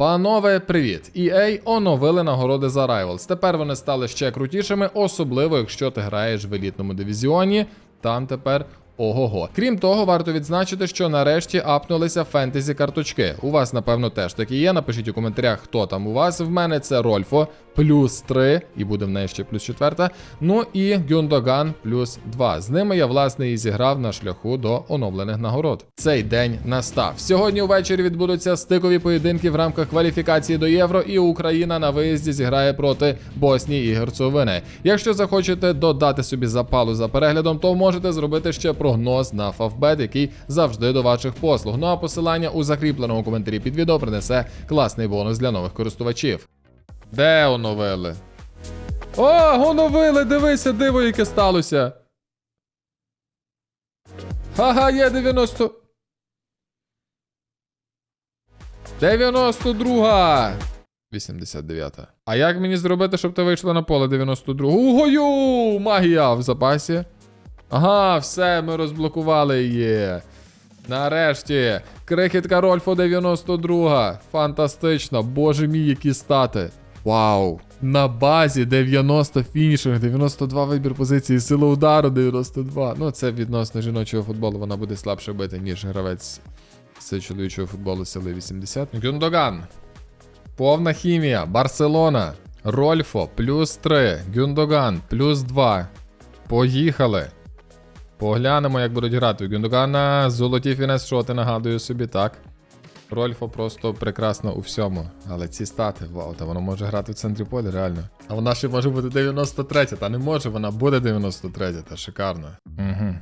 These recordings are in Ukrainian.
Панове, привіт! EA оновили нагороди за Rivals. Тепер вони стали ще крутішими, особливо якщо ти граєш в елітному дивізіоні. Там тепер ого-го. Крім того, варто відзначити, що нарешті апнулися фентезі карточки. У вас, напевно, теж такі є. Напишіть у коментарях, хто там у вас. В мене це Рольфо плюс 3, і буде в неї ще плюс 4. Ну і Гюндоган плюс 2. З ними я, власне, і зіграв на шляху до оновлених нагород. Цей день настав. Сьогодні увечері відбудуться стикові поєдинки в рамках кваліфікації до Євро, і Україна на виїзді зіграє проти Боснії і Герцовини. Якщо захочете додати собі запалу за переглядом, то можете зробити ще прогноз на Фавбет, який завжди до ваших послуг. Ну а посилання у закріпленому коментарі під відео принесе класний бонус для нових користувачів. Де оновили? О, оновили! Дивися, диво, яке сталося. Ага, є 90. 92. 89. А як мені зробити, щоб ти вийшла на поле 92? Угою! Магія в запасі. Ага, все, ми розблокували її. Нарешті. Крихітка Рольфо 92. Фантастично. Боже мій, які стати. Вау. На базі 90 фінішинг, 92 вибір позиції, сила удару 92. Ну, це відносно жіночого футболу, вона буде слабше бити, ніж гравець з чоловічого футболу сили 80. Гюндоган. Повна хімія. Барселона. Рольфо плюс 3. Гюндоган плюс 2. Поїхали. Поглянемо, як будуть грати. У Гюндогана золоті фінес-шоти, нагадую собі, так. Рольфо просто прекрасно у всьому. Але ці стати, вау, та воно може грати в центрі поля, реально. А вона ще може бути 93, та не може, вона буде 93, та шикарно. Угу.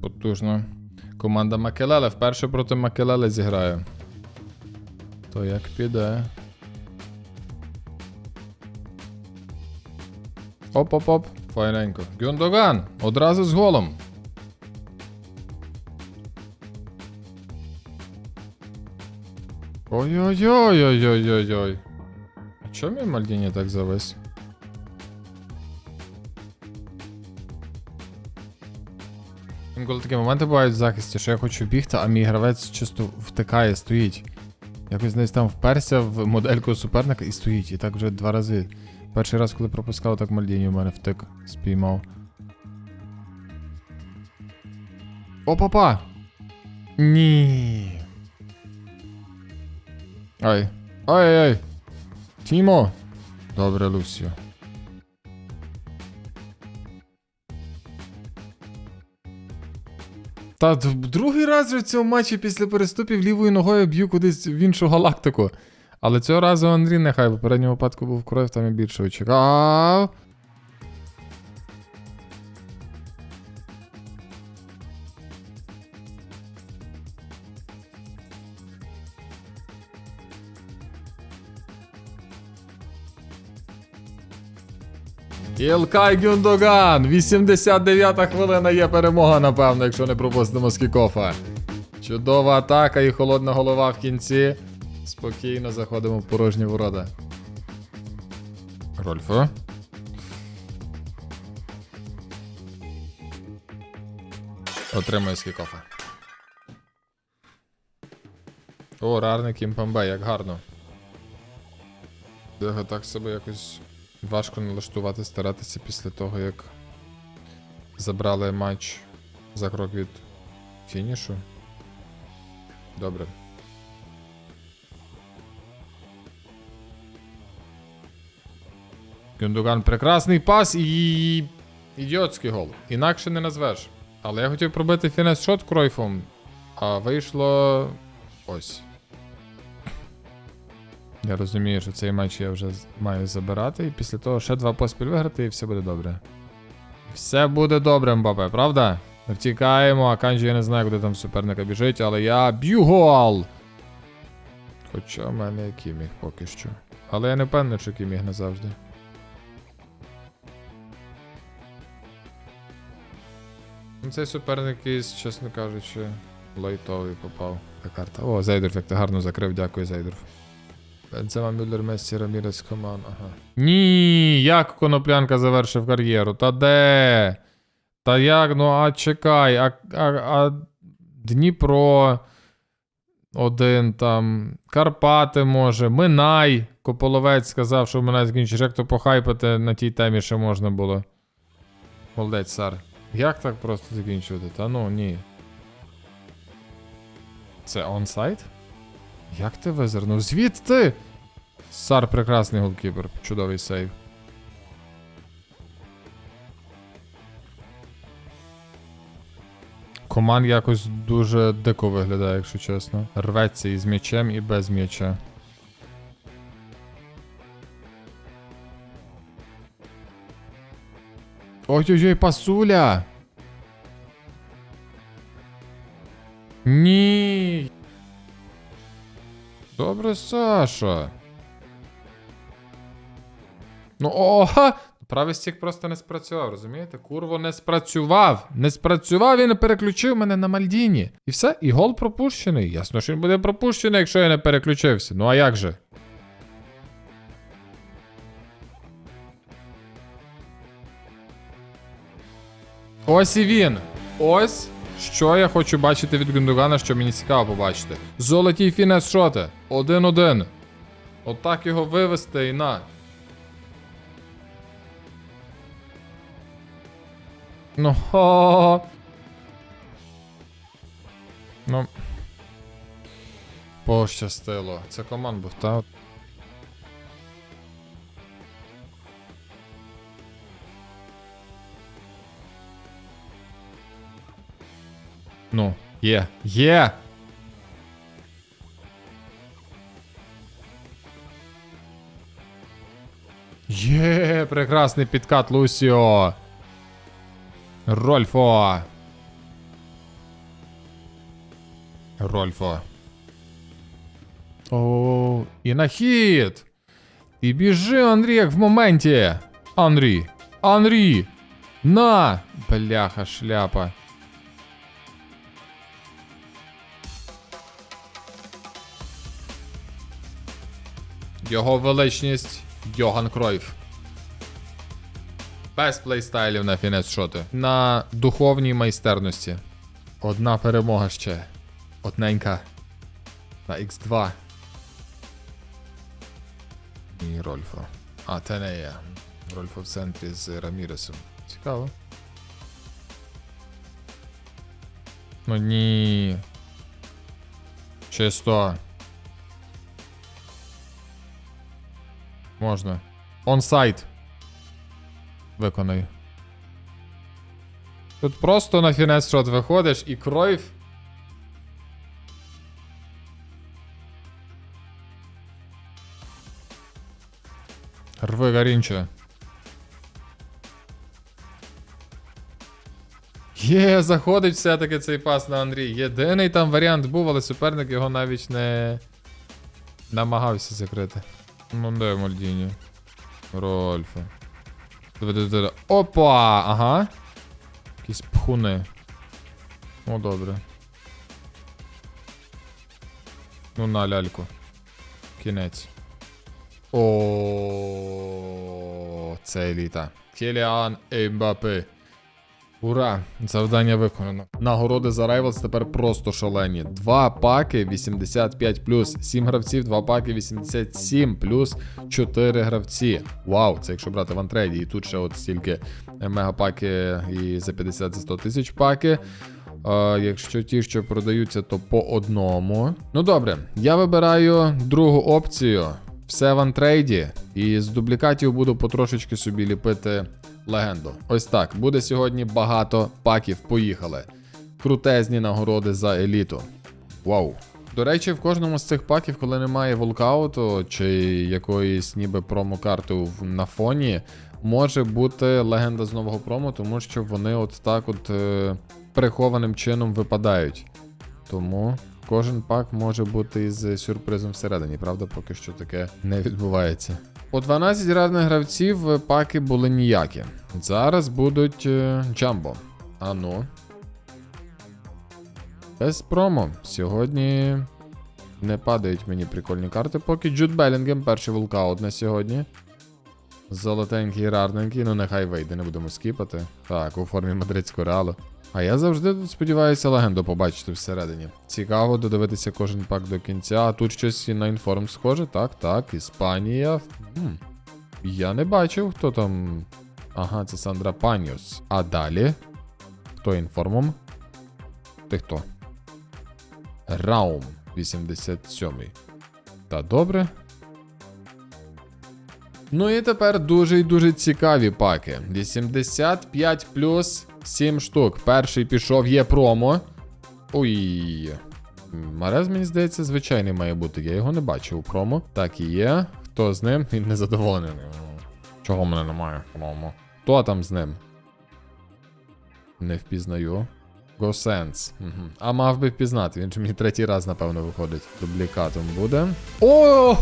Потужно. Команда Макелеле вперше проти Макелеле зіграє. То як піде. Оп-оп-оп. Файненько. Гюндоган! Одразу з голом. Ой-ой-ой-ой-ой-ой-ой. А чому мій Мальдіні так завис? Інколи такі моменти бувають в захисті, що я хочу бігти, а мій гравець чисто втикає, стоїть. Якось десь там вперся в модельку суперника і стоїть. І так вже два рази. Перший раз, коли пропускав, так Мальдіні у мене втик, спіймав. О, папа! Ні. Ай. Ай-ай-ай. Тімо. Добре, Лусіо. Та другий раз в цьому матчі після переступів лівою ногою б'ю кудись в іншу галактику. Але цього разу Андрій нехай в попередньому випадку був кров, там і більше очікав. Ілкай Гюндоган! 89-та хвилина є перемога, напевно, якщо не пропустимо з кікофа. Чудова атака і холодна голова в кінці. Спокійно заходимо в порожні ворота. Рольфо. Отримує з кікофа. О, рарний Кімпамбе, як гарно. Його так себе якось важко налаштувати, старатися після того, як забрали матч за крок від фінішу. Добре. Гюндоган прекрасний пас і. Ідіотський гол. Інакше не назвеш. Але я хотів пробити фінес шот кройфом, а вийшло. ось. Я розумію, що цей матч я вже маю забирати, і після того ще два поспіль виграти, і все буде добре. Все буде добре, Мбапе, правда? Втікаємо, а Канджі я не знаю, куди там суперника біжить, але я б'ю гол! Хоча в мене який міг поки що. Але я не впевнений, що який міг назавжди. Цей суперник якийсь, чесно кажучи, лайтовий попав. Та карта. О, Зейдорф, як ти гарно закрив, дякую, Зейдорф. Бензема, Мюллер, Мессі, Рамірес, Коман, ага. Ні, як коноплянка завершив кар'єру? Та де? Та як, ну а чекай, а, а, а Дніпро. один там. Карпати може. Минай. Кополовець сказав, що Минай закінчиш. Як то похайпати на тій темі ще можна було. Молодець, Сар. Як так просто закінчувати? Та ну ні. Це онсайт? Як ти визирнув? Звідти? Сар прекрасний голкіпер. Чудовий сейв. Команд якось дуже дико виглядає, якщо чесно. Рветься і з м'ячем, і без м'яча. Ой-ой-ой, пасуля! Ні. Добре, Саша. Ну, ога! Правий стік просто не спрацював, розумієте? Курво не спрацював. Не спрацював не переключив мене на Мальдіні. І все, і гол пропущений. Ясно, що він буде пропущений, якщо я не переключився. Ну а як же? Ось і він. Ось що я хочу бачити від Гундогана, що мені цікаво побачити. Золотій фінес шоти. Один-один. Отак його вивести і на. Ну. Ну. Пощастило. Це команд був, та? Ну, є. Є! Є, прекрасний підкат Лусіо. Рольфо. Рольфо. О, і на хід. І біжи, Андрій, як в моменті. Андрій. Андрій. На! Бляха, шляпа. Його величність Йоган Кройф. Без плейстайлів на фінес шоти. На духовній майстерності. Одна перемога ще. Одненька. На X2. І Рольфо. А, те не є. Рольфо в центрі з Раміресом. Цікаво. Ну ні. Чисто. Можна. Онсайт. Виконай. Тут просто на фінес шот виходиш і Кройф. Рви Гарінче. Є, заходить все-таки цей пас на Андрій. Єдиний там варіант був, але суперник його навіть не намагався закрити. Ну, де Мальдіні? Диви. Опа! Ага. Якісь пхуни. О, добре. Ну на ляльку. Кінець. О, це еліта. Кіліан Ембапе. Ура! Завдання виконано. Нагороди за Rivals тепер просто шалені. Два паки 85 плюс 7 гравців, два паки 87 плюс 4 гравці. Вау, це якщо брати в антрейді. І тут ще от стільки мегапаки і за 50 за 100 тисяч паки. А, якщо ті, що продаються, то по одному. Ну добре, я вибираю другу опцію. Все в антрейді. І з дублікатів буду потрошечки собі ліпити легенду. Ось так. Буде сьогодні багато паків. Поїхали. Крутезні нагороди за еліту. Вау. До речі, в кожному з цих паків, коли немає волкауту чи якоїсь ніби промокарти на фоні, може бути легенда з нового промо, тому що вони от так от е, прихованим чином випадають. Тому кожен пак може бути із сюрпризом всередині, правда, поки що таке не відбувається. По 12 реальних гравців е, паки були ніякі. Зараз будуть е, джамбо. А ну. Без промо. Сьогодні не падають мені прикольні карти, поки Джуд Белінгем, перший волкаут на сьогодні. Золотенький, рарненький, ну нехай вийде, не будемо скіпати. Так, у формі мадридського реалу. А я завжди тут сподіваюся легенду побачити всередині. Цікаво додивитися кожен пак до кінця. А тут щось і на інформ схоже. Так, так, Іспанія. М. Я не бачив, хто там. Ага, це Сандра Паньос. А далі? Хто інформом? Ти хто? Раум 87-й. Та добре. Ну і тепер дуже і дуже цікаві паки. 85 плюс 7 штук. Перший пішов, є промо. Ой. Марез, мені здається, звичайний має бути. Я його не бачив у промо. Так і є. Хто з ним? Він незадоволений. Чого в мене немає промо? Хто там з ним? Не впізнаю. GoSense. Угу. А мав би впізнати, він же мені третій раз, напевно, виходить. Дублікатом буде. О,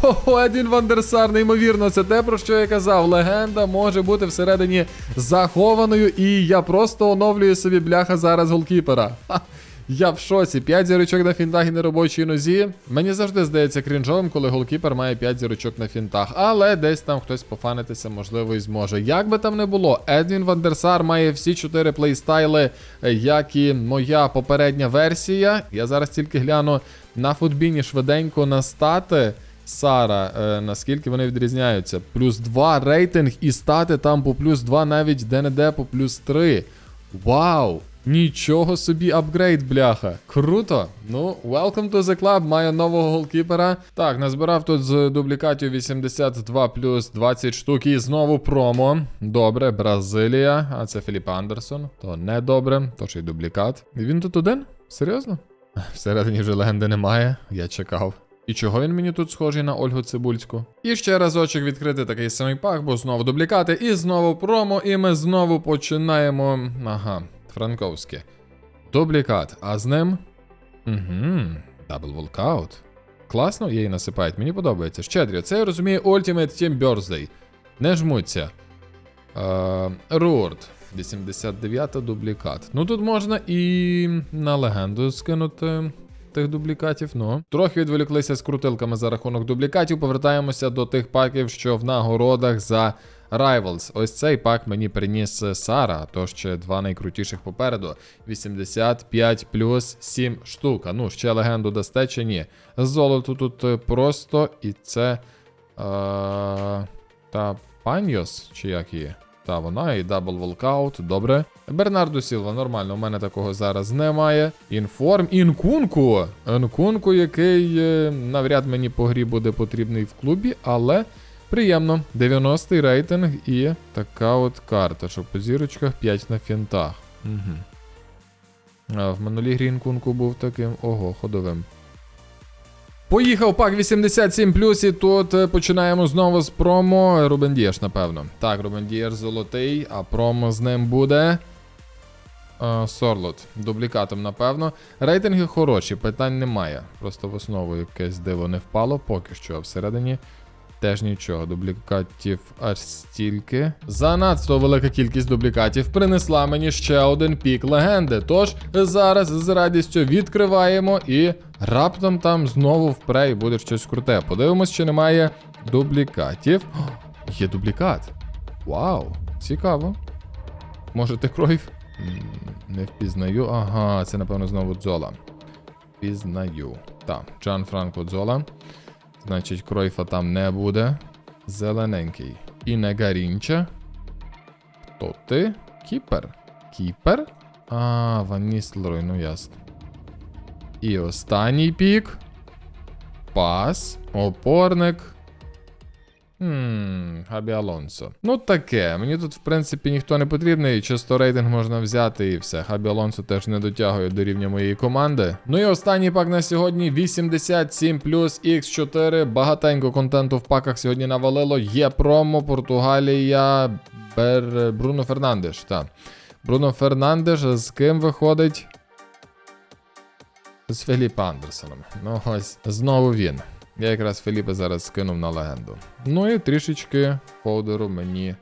Едін Вандерсар, неймовірно, це те, про що я казав. Легенда може бути всередині захованою, і я просто оновлюю собі бляха зараз голкіпера. Ха. Я в шоці. 5 зірочок на фінтах і на робочій нозі. Мені завжди здається крінжовим, коли голкіпер має 5 зірочок на фінтах. Але десь там хтось пофанитися, можливо, і зможе. Як би там не було, Едвін Вандерсар має всі 4 плейстайли, як і моя попередня версія. Я зараз тільки гляну на футбіні швиденько на стати. Сара, е, наскільки вони відрізняються? Плюс 2 рейтинг і стати там по плюс 2, навіть де-не-де по плюс 3. Вау! Нічого собі апгрейд, бляха. Круто. Ну, welcome to the club, маю нового голкіпера. Так, назбирав тут з дублікатів 82 плюс 20 штук і знову промо. Добре, Бразилія. А це Філіп Андерсон. То не добре, то ще й дублікат. І він тут один? Серйозно? Всередині вже легенди немає, я чекав. І чого він мені тут схожий на Ольгу Цибульську? І ще разочок відкрити такий самий пак, бо знову дублікати, і знову промо, і ми знову починаємо. Ага, франковське. Дублікат, а з ним. Угу, дабл волкаут. Класно її насипають, мені подобається. Щедрі, це я розумію Ultimate Team Birthday. Не жмуться. Рурд. 89-та дублікат. Ну тут можна і на легенду скинути тих дублікатів. Ну. Трохи відволіклися з крутилками за рахунок дублікатів. Повертаємося до тих паків, що в нагородах за Rivals. Ось цей пак мені приніс Сара, то ще два найкрутіших попереду. 85 плюс 7 штук. А ну, ще легенду дасте чи ні. Золото тут просто, і це. Е, та Паньос, чи як її? Та вона і дабл волкаут, добре. Бернардо Сілва, нормально, у мене такого зараз немає. Інформ, інкунку. Інкунку, який е, навряд мені по грі буде потрібний в клубі, але приємно. 90-й рейтинг і така от карта, що по зірочках 5 на фінтах. Угу. А в минулій грі інкунку був таким, ого, ходовим. Поїхав пак 87 і тут е, починаємо знову з промо. Рубен Дієш, напевно. Так, Рубен Дієш золотий, а промо з ним буде. е, Сорлот. Дублікатом, напевно. Рейтинги хороші, питань немає. Просто в основу якесь диво не впало, поки що, а всередині теж нічого. Дублікатів аж стільки. Занадто велика кількість дублікатів принесла мені ще один пік легенди. Тож зараз з радістю відкриваємо і раптом там знову впре і буде щось круте. Подивимось, чи немає дублікатів. О, є дублікат. Вау, цікаво. Може, ти кровь? Не впізнаю. Ага, це напевно знову Дзола. Впізнаю. Так, Джан Франко Дзола. Значить, Кройфа там не буде. Зелененький. І не Гарінча. Хто ти? Кіпер. Кіпер? А, Ваніслрой, ну ясно. І останній пік. Пас. Опорник. Хм, Хабі Алонсо. Ну таке. Мені тут, в принципі, ніхто не потрібний. Чисто рейтинг можна взяти і все. Хабі Алонсо теж не дотягує до рівня моєї команди. Ну і останній пак на сьогодні 87 плюс X4. Багатенько контенту в паках сьогодні навалило. Є промо, Португалія, Бер... Бруно Фернандеш. Так. Бруно Фернандеш з ким виходить? З Філіпа Андерсоном. Ну ось, знову він. Я якраз Філіпа зараз скинув на легенду. Ну і трішечки фолдеру мені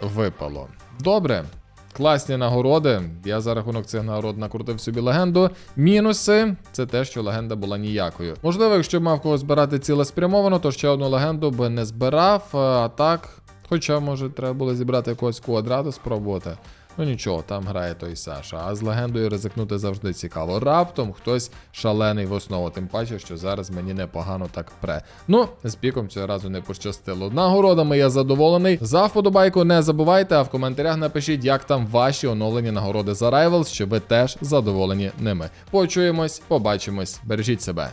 випало. Добре. Класні нагороди. Я за рахунок цих нагород накрутив собі легенду. Мінуси це те, що легенда була ніякою. Можливо, якщо б мав кого збирати цілеспрямовано, то ще одну легенду би не збирав. А так, хоча, може, треба було зібрати якогось квадрату, спробувати. Ну нічого, там грає той Саша. А з легендою ризикнути завжди цікаво. Раптом хтось шалений в основу, тим паче, що зараз мені непогано так пре. Ну, з піком цього разу не пощастило. Нагородами я задоволений. За вподобайку не забувайте, а в коментарях напишіть, як там ваші оновлені нагороди за Rivals, що ви теж задоволені ними. Почуємось, побачимось, бережіть себе.